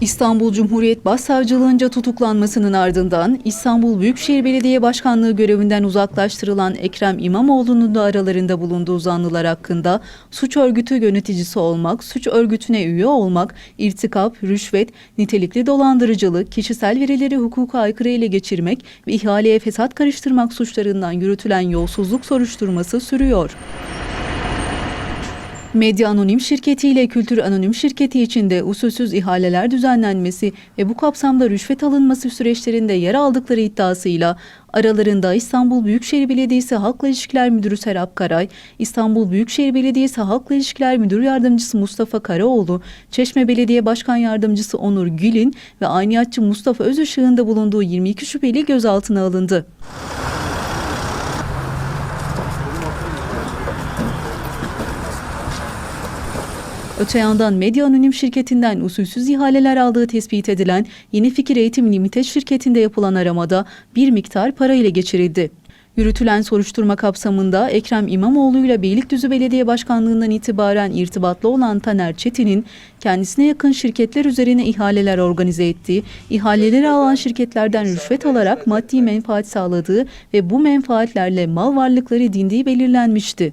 İstanbul Cumhuriyet Başsavcılığınca tutuklanmasının ardından İstanbul Büyükşehir Belediye Başkanlığı görevinden uzaklaştırılan Ekrem İmamoğlu'nun da aralarında bulunduğu zanlılar hakkında suç örgütü yöneticisi olmak, suç örgütüne üye olmak, irtikap, rüşvet, nitelikli dolandırıcılık, kişisel verileri hukuka aykırı ele geçirmek ve ihaleye fesat karıştırmak suçlarından yürütülen yolsuzluk soruşturması sürüyor. Medya Anonim Şirketi ile Kültür Anonim Şirketi içinde usulsüz ihaleler düzenlenmesi ve bu kapsamda rüşvet alınması süreçlerinde yer aldıkları iddiasıyla aralarında İstanbul Büyükşehir Belediyesi Halkla İlişkiler Müdürü Serap Karay, İstanbul Büyükşehir Belediyesi Halkla İlişkiler Müdür Yardımcısı Mustafa Karaoğlu, Çeşme Belediye Başkan Yardımcısı Onur Gül'in ve ayniyatçı Mustafa Özışık'ın da bulunduğu 22 şüpheli gözaltına alındı. Öte yandan Medya Anonim şirketinden usulsüz ihaleler aldığı tespit edilen Yeni Fikir Eğitim Limited şirketinde yapılan aramada bir miktar para ile geçirildi. Yürütülen soruşturma kapsamında Ekrem İmamoğlu ile Beylikdüzü Belediye Başkanlığından itibaren irtibatlı olan Taner Çetin'in kendisine yakın şirketler üzerine ihaleler organize ettiği, ihaleleri alan şirketlerden rüşvet alarak maddi menfaat sağladığı ve bu menfaatlerle mal varlıkları edindiği belirlenmişti.